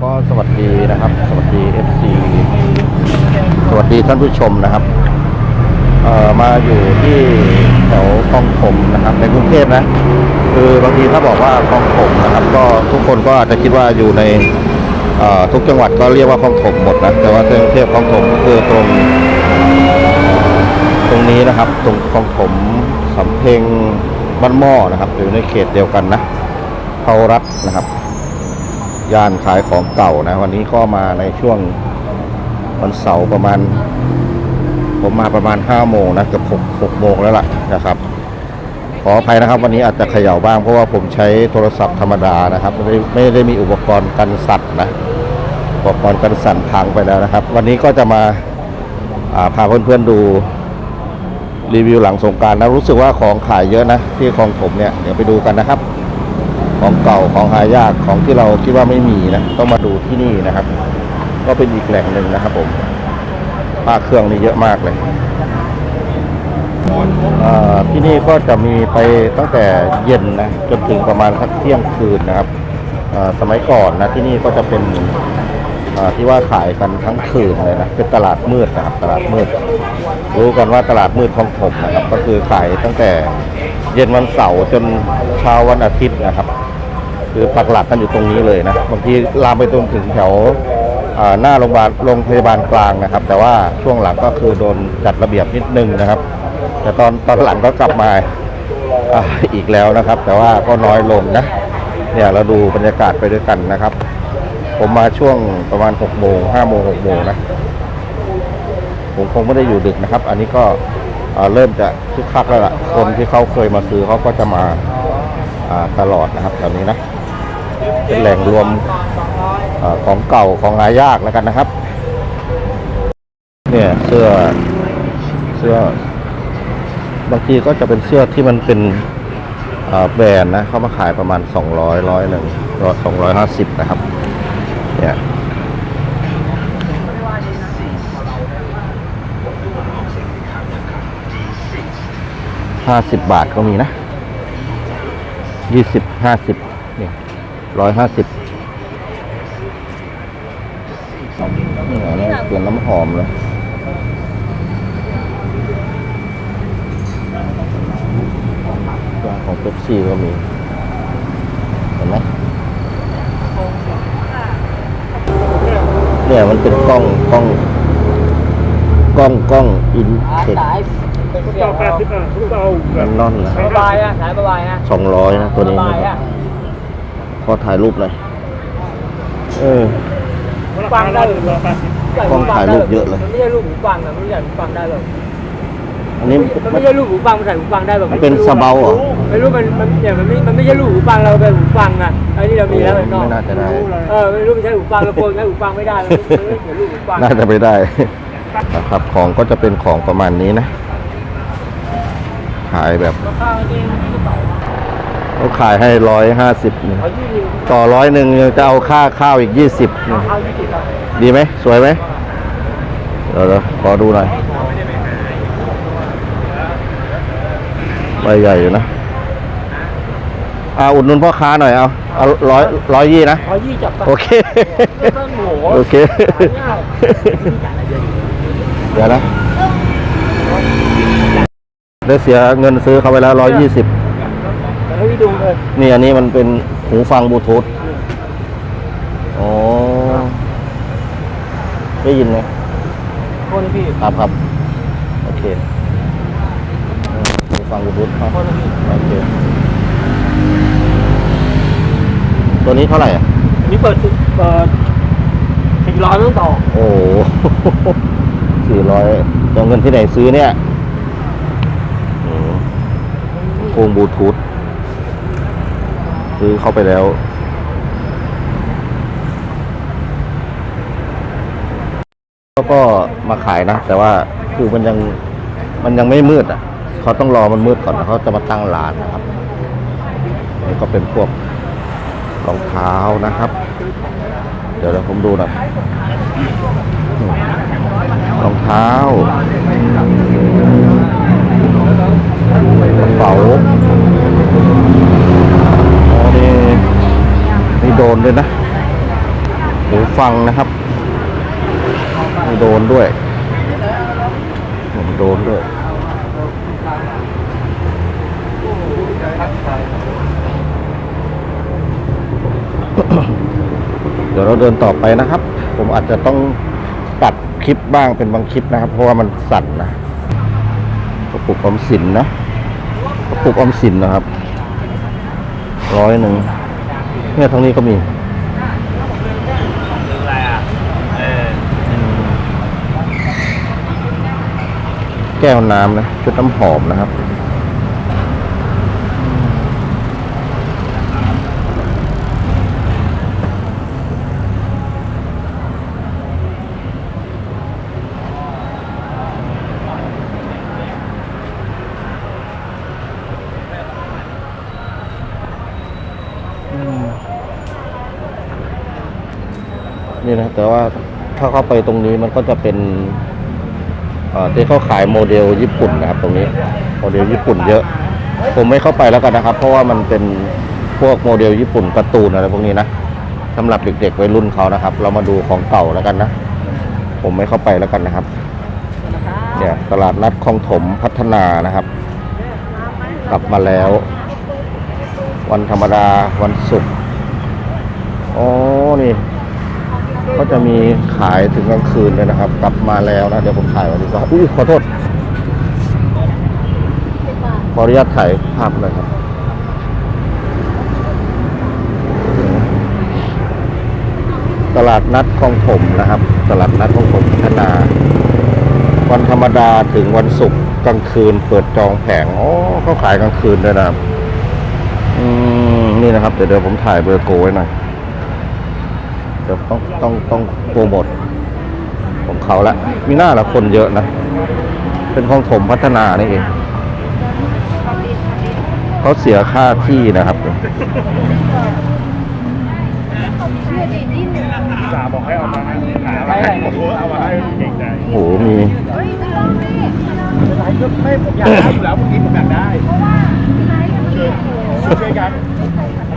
ก็สวัสดีนะครับ สวัสดี FC สวัสดีท่านผู้ชมนะครับเอ่อมาอยู่ที่แถวคลองผมนะครับ ในกรุงเทพนะคือบางทีถ้าบอกว่าคลองผมนะครับ ก็ทุกคนก็อาจจะคิดว่าอยู่ใน ทุกจังหวัดก็เรียกว่าคลองผมหมดนะแต่ว่ากรุงเทพคลองผมก็คือตรงตรงนี้นะครับ ตรงคลองผมสำเพ็งบ้านหม้อนะครับ อยู่ในเขตเดียวกันนะเทารัฐนะครับย่านขายของเก่านะ วันนี้ก็มาในช่วงวันเสาร์ประมาณ ผมมาประมาณ5โมงนะเกือบ6 6โมงแล้วล่ะนะครับ ขออภัยนะครับ วันนี้อาจจะเขย่าบ้างเพราะว่าผมใช้โทรศัพท์ธรรมดานะครับ ไม่ได้ไม่ได้มีอุปกรณ์กันสั่นนะอุปกรณ์กันสั่นพังไปแล้วนะครับ วันนี้ก็จะมาาพาเพื่อนๆดูรีวิวหลังสงการนะรู้สึกว่าของขายเยอะนะ ที่คลองถมเนี่ยเดี๋ยวไปดูกันนะครับ ของเก่าของหายากของที่เราคิดว่าไม่มีนะต้องมาดูที่นี่นะครับ ก็เป็นอีกแหล่งหนึ่งนะครับผมผ้าเครื่องนี่เยอะมากเลย ที่นี่ก็จะมีไปตั้งแต่เย็นนะจนถึงประมาณสักเที่ยงคืนนะครับสมัยก่อนนะที่นี่ก็จะเป็นที่ว่าขายกันทั้งคืนเลยนะเป็นตลาดมืดนะครับตลาดมืด รู้กันว่าตลาดมืดของผมนะครับ ก็คือขายตั้งแต่เย็นวันเสาร์จนเช้าวันอาทิตย์นะครับ คือปักหลักกันอยู่ตรงนี้เลยนะบางทีลามไปจนถึงแถวหน้าโรงพยาบาลโรงพยาบาลกลางนะครับ แต่ว่าช่วงหลังก็คือโดนจัดระเบียบนิดนึงนะครับ แต่ตอนตอนหลังก็กลับมาออีกแล้วนะครับ แต่ว่าก็น้อยลงนะเนี่ยเราดูบรรยากาศไปด้วยกันนะครับ ผมมาช่วงประมาณ6โมง5โมง6โมงนะผมคงไม่ได้อยู่ดึกนะครับ อันนี้ก็เริ่มจะคึกคักแล้วล่ะคนที่เขาเคยมาซื้อเขาก็จะมาตลอดนะครับแถวนี้นะเป็นแหล่งรวมอของเก่าของหายากแล้วกันนะครับ เนี่ยเสื้อเสื้อ บางทีก็จะเป็นเสื้อที่มันเป็นแบรนด์นะเขามาขายประมาณ 200ร้อยหนึ่งร้อยสองร้อยห้าสิบนะครับเนี่ยห้าสิบบาทก็มีนะยี่สิบห้าสิบเนี่ยร้อยห้าสิบนี่อันนี้เปลี่ยนน้ำหอมเลยของ เป๊ปซี่ก็มี เห็นไหมเนี่ยมันเป็นกล้องกล้องกล้องกล้องอินเทคพุทธาแปดสิบอะพุทธามันนอนนะสบายอะสายสบายอะสองร้อยนะตัวนี้สบานะยครัอะบพอถ่ายรูปหน่อยเออฟังได้เลยกล้องถ่ายรูปเยอะเลยมันไม่ใช่รูปหูฟังอะมันไม่ใช่หูฟังได้หรอก อันนี้มันไม่ใช่รูปหูฟังมันใส่หูฟังได้แบบมันเป็นสะเบาเหรอไม่รู้มันมันเนี่ยมันไม่มันไม่ใช่รูปหูฟังเราเป็นหูฟังอะไอ้นี่เรามีแล้วเป็นนอกไม่น่าจะได้เออไม่รู้มันใช้หูฟังเราโกนใช้หูฟังไม่ได้มันไม่เหมือนรูปหูฟังน่าจะไม่ได้นะครับของก็จะเป็นของประมาณนี้นะขายแบบข้างนี้มันมีกระเป๋าเขาขายให้ร้อยห้าสิบเอายี่สิบต่อร้อยหนึ่งยังจะเอาค่าข้าวอีกยี่สิบเอายี่สิบอะดีไหมสวยไหมเดี๋ยวเดี๋ยวขอดูหน่อย ใบใหญ่อยู่นะเอาอุดหนุนพ่อค้าหน่อยเอาเอาร้อยร้อยยี่นะเอายี่จับไปโอเคต้นหมูโอเคเดี๋ยวนะได้เสียเงินซื้อเขาไปแล้วร้อยยี่สิบให้พี่ดูเลยนี่อันนี้มันเป็นหูฟังบลูทูธอ๋อได้ยินไหมคนพี่ครับครับโอเคอื มหูฟังบลูทูธครับคนพี่โอเคตัวนี้เท่าไหร่อะอันนี้เปิดเปิดสี่ร้อยต้องต่อโอ้สี่ร้อยจะเอาเงินที่ไหนซื้อเนี่ยอืมโครงบลูทูธซื้อเข้าไปแล้วเขาก็มาขายนะ แต่ว่าคือมันยังมันยังไม่มืดอะ เขาต้องรอมันมืดก่อนเขาจะมาตั้งร้านนะครับนี่ก็เป็นพวกรองเท้านะครับ เดี๋ยวเดี๋ยวผมดูน่อยอืมรองเท้ากระเป๋าอ๋อนี่มีโดนด้วยนะหูฟังนะครับมีโดนด้วยมีโดนด้วย เดี๋ยวเราเดินต่อไปนะครับ ผมอาจจะต้องตัดคลิปบ้างเป็นบางคลิปนะครับ เพราะว่ามันสั่นนะกระปุกอมสินนะกระปุกอมสินนะครับร้อยหนึ่งเนี่ยทางนี้ก็มีแก้วน้ำนะชุดน้ำหอมนะครับ นี่นะแต่ว่าถ้าเข้า ไปตรงนี้มันก็จะเป็นที่เขาขายโมเดลญี่ปุ่นนะครับ ตรงนี้โมเดลญี่ปุ่นเยอะ ผมไม่เข้าไปแล้วกันนะครับ เพราะว่ามันเป็นพวกโมเดลญี่ปุ่นการ์ตูนอะไรพวกนี้นะสำหรับเด็กๆวัยรุ่นเขานะครับ เรามาดูของเก่าแล้วกันนะ ผมไม่เข้าไปแล้วกันนะครับเนี่ยตลาดนัดคลองถมพัฒนานะครับ กลับมาแล้ว วันธรรมดาวันศุกร์อ๋อนี่ ก็จะมีขายถึงกลางคืนเลยนะครับ กลับมาแล้วนะ เดี๋ยวผมถ่ายไว้ดีกว่าอุ้ยขอโทษ ขออนุญาตถ่ายภาพเลยครับตลาดนัดคลองถมนะครับ ตลาดนัดคลองถมพัฒนา วันธรรมดาถึงวันศุกร์กลางคืน เปิดจองแผงอ๋อเขาขายกลางคืนด้วยนะครับ อืม นี่นะครับ เดี๋ยวเดี๋ยวผมถ่ายเบอร์โกไว้หน่อย เดี๋ยวต้องต้องต้องโปรโมทของเขาละมีหน้าละคนเยอะนะ เป็นของถมพัฒนานี่เองเขาเสียค่าที่นะครับสาบอกให้เอามาให้ขายเอามาให้เอามาให้เก่งใจโอ้โหมีไม่ผมอยากได้อยู่แล้วเมื่อกี้ผมอยากได้ช่วยยกัน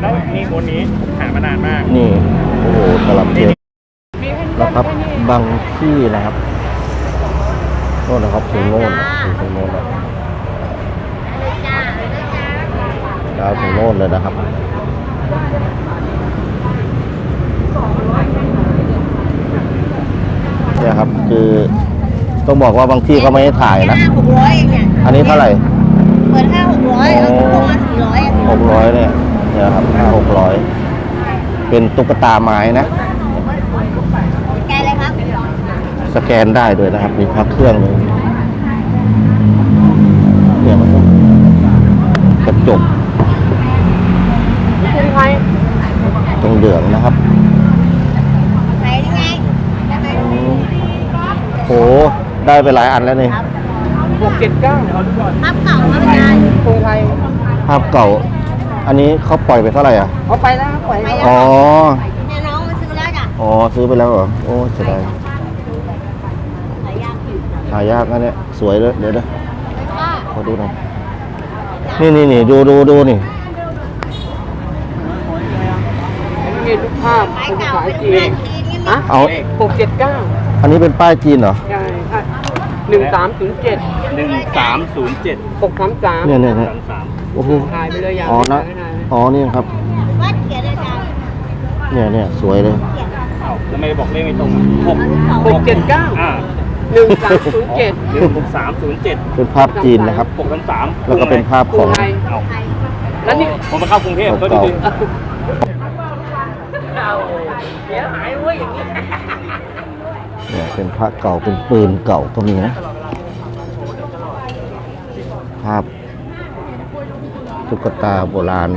แล้วนี่คนนี้ผมหามานานมากนี่ อ้โหตลับเทปนะครับบางที่นะครับโน่นนะครับถึงโน่นถึงตรงโน่นแล้วยาวถึงโน่นเลยนะครับเนี่ยครับคือต้องบอกว่าบางที่เขาไม่ให้ถ่ายนะห้าหกร้อยเองเนี่ยอันนี้เท่าไหร่เปิดห้าหกร้อยเอาทุกคนมาสี่ร้อยหกร้อยเนี่ยเนี่ยครับห้าหกร้อย เป็นตุ๊กตาไม้นะ แกเลยครับสแกนได้ด้วยนะครับ มีพักเครื่องเลยเนี่ยมันกระจกคุณใครตรงเหลืองนะครับไหนยังไงได้ไหมอืมโหได้ไปหลายอันแล้วนี่หกเจ็ดเก้าภาพเก่าครับอาจารย์ คุณใคร ภาพเก่า อันนี้เขาปล่อยไปเท่าไหร่อะ เอาไปแล้วปล่อยไปแล้วแล้วอ๋อ เนี่ยน้องมันซื้อแล้วจ้ะอ๋อ ซื้อไปแล้วเหรอ โอ้เสียดายหายากอยู่หายากนะเนี่ย สวยเลยเดี๋ยวนะก็ขอดูหน่อย นี่นี่นี่ดูดูดูนี่ มีทุกภาพไม้เป็นเก่าภาษาเป็นจีแม่นทีนี่ฮะเอา หกเจ็ดเก้าอันนี้เป็นป้ายจีนเหรอใช่ใช่หนึ่งสามศูนย์เจ็ดหนึ่งสามศูนย์เจ็ดหกสามสามเนี่ยเนี่ยเนี่ยสามสาม โอ้โหถ่ายไปเลยอย่างอ๋อนะไม่ถ่ายอ๋อนี่ครับวัดเขียนอาจารย์เนี่ยเนี่ยสวยเลยเขียนเอ้าแล้วไม่บอกเลขไม่ตรงอะหกหกเจ็ดเก้าอ่าหนึ่งสามศูนย์เจ็ดหนึ่งหกสามศูนย์เจ็ดเป็นภาพจีนนะครับหกสามสามแล้วก็เป็นภาพกขรุองงไทยเอ้าไทยแล้วนี่ผมมาเข้ากรุงเทพก็ดีเก่าเอาเสียหายเว้ยอย่างนี้เนี่ยเป็นพระเก่าเป็นปืนเก่าก็มีนะภาพ ตุ๊กตาโบราณ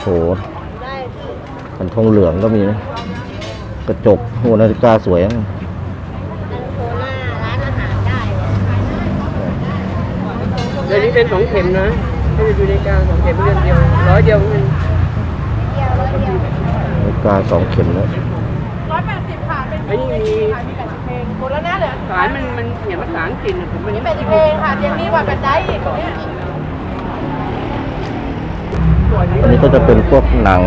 โหได้ขันทองเหลืองก็มีนะ กระจกโหนาฬิกาสวยนะกันโคหน้าร้านอาหารได้เดี๋ยวนี้เป็นสองเข็มนะไม่ได้ดูในกลางสองเข็มเดือนเดียวร้อยเดียวเองเดียวแล้วเดียวนาฬิกาสองเข็มแล้วไอ้นี่มีคนละหน้าเหลือสายมันมันเขียนภาษาอังกฤษเนี่ยผมไม่นี่เป็นเพลงค่ะเจนนี่ว่ากันได้อีกตรงเนี้ย อันนี้ก็จะเป็นพวกหนัง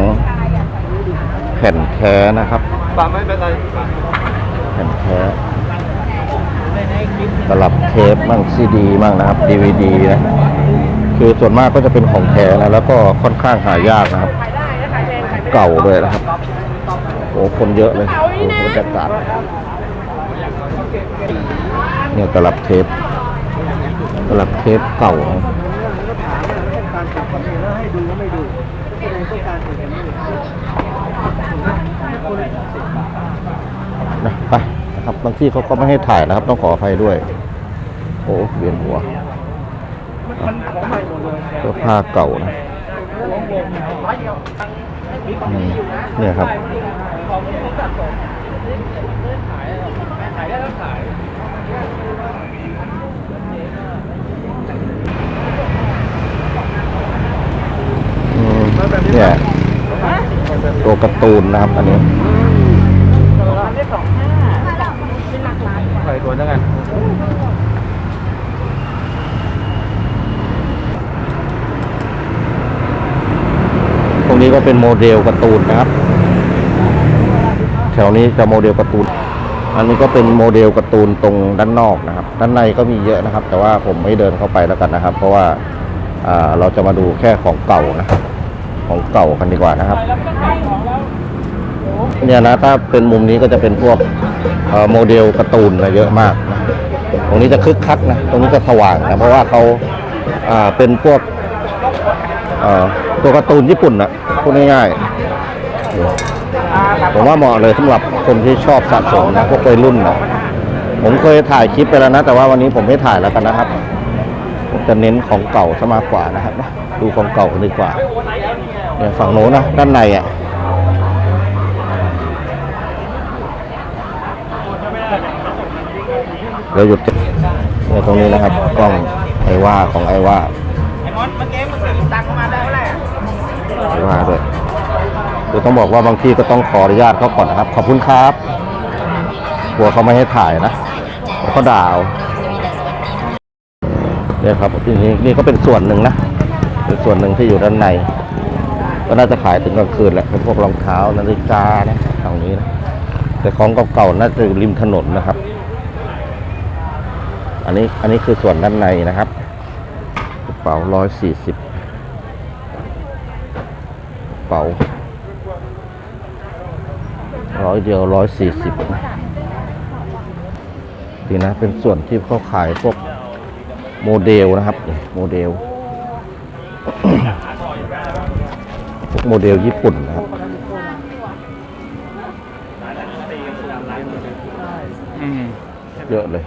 แผ่นแท้นะครับปาไม่เป็นไรแผ่นแท้ตลับเทปมั่งซีดีมั่งนะครับดีวดีนะคือส่วนมากก็จะเป็นของแท้นะแล้วก็ค่อนข้างหายากนะครับขายได้นะขาด้เก่าเลยนะครับโอ้คนเยอะเลยโอ้บรรยากาศเนี่ยตลับเทปตลับเทปเก่านะ นะไปนะครับบางที่เขาก็ไม่ให้ถ่ายนะครับ ต้องขออภัยด้วย โอ้เวียนหัวเสื้อผ้าเก่านะอืมเนี่ยครับอืม เนี่ยตัวการ์ตูนนะครับอันนี้ใส่ตัวนั่นไงตรงนี้ก็เป็นโมเดลการ์ตูนนะครับ แถวนี้จะโมเดลการ์ตูน อันนี้ก็เป็นโมเดลการ์ตูนตรงด้านนอกนะครับ ด้านในก็มีเยอะนะครับ แต่ว่าผมไม่เดินเข้าไปแล้วกันนะครับ เพราะว่าอ่าเราจะมาดูแค่ของเก่านะครับ ของเก่ากันดีกว่านะครับ เนี่ยนะถ้าเป็นมุมนี้ก็จะเป็นพวกโมเดลการ์ตูนนะเยอะมากนะตรงนี้จะคึกคักนะ ตรงนี้จะสว่างนะ เพราะว่าเขาเป็นพวกตัวการ์ตูนญี่ปุ่นนะพูดง่ายๆผมว่าเหมาะเลยสำหรับคนที่ชอบสะสมนะพวกวัยรุ่นนะผมเคยถ่ายคลิปไปแล้วนะ แต่ว่าวันนี้ผมไม่ถ่ายแล้วกันนะครับ จะเน้นของเก่าซะมากกว่านะครับนะดูของเก่าดีกว่าเนี่ยฝั่งโน้นนะด้านในอะเราหยุดเนี่ยตรงนี้นะครับ กล้องไอว่าของไอว่าไอ้มอนเมื่อกี้มึงหยิบตังเข้ามาได้เท่าไหร่ไอว่าด้วยคือต้องบอกว่าบางที่ก็ต้องขออนุญาตเขาก่อนนะครับ ขอบคุณครับกลัวเขาไม่ให้ถ่ายนะเขาด่า เนี่ยครับที่นี่นี่ก็เป็นส่วนหนึ่งนะเป็นส่วนหนึ่งที่อยู่ด้านใน ก็น่าจะขายถึงกลางคืนแหละเป็นพวกรองเท้านาฬิกานะตรงนี้นะแต่ของเก่าๆน่าจะอยู่ริมถนนนะครับ อันนี้อันนี้คือส่วนด้านในนะครับกระเป๋าร้อยสี่สิบกระเป๋าร้อยเดียวร้อยสี่สิบดีนะเป็นส่วนที่เขาขายพวก โมเดลนะครับนี่โมเดลพวกโมเดลญี่ปุ่นนะครับอืมเยอะเลย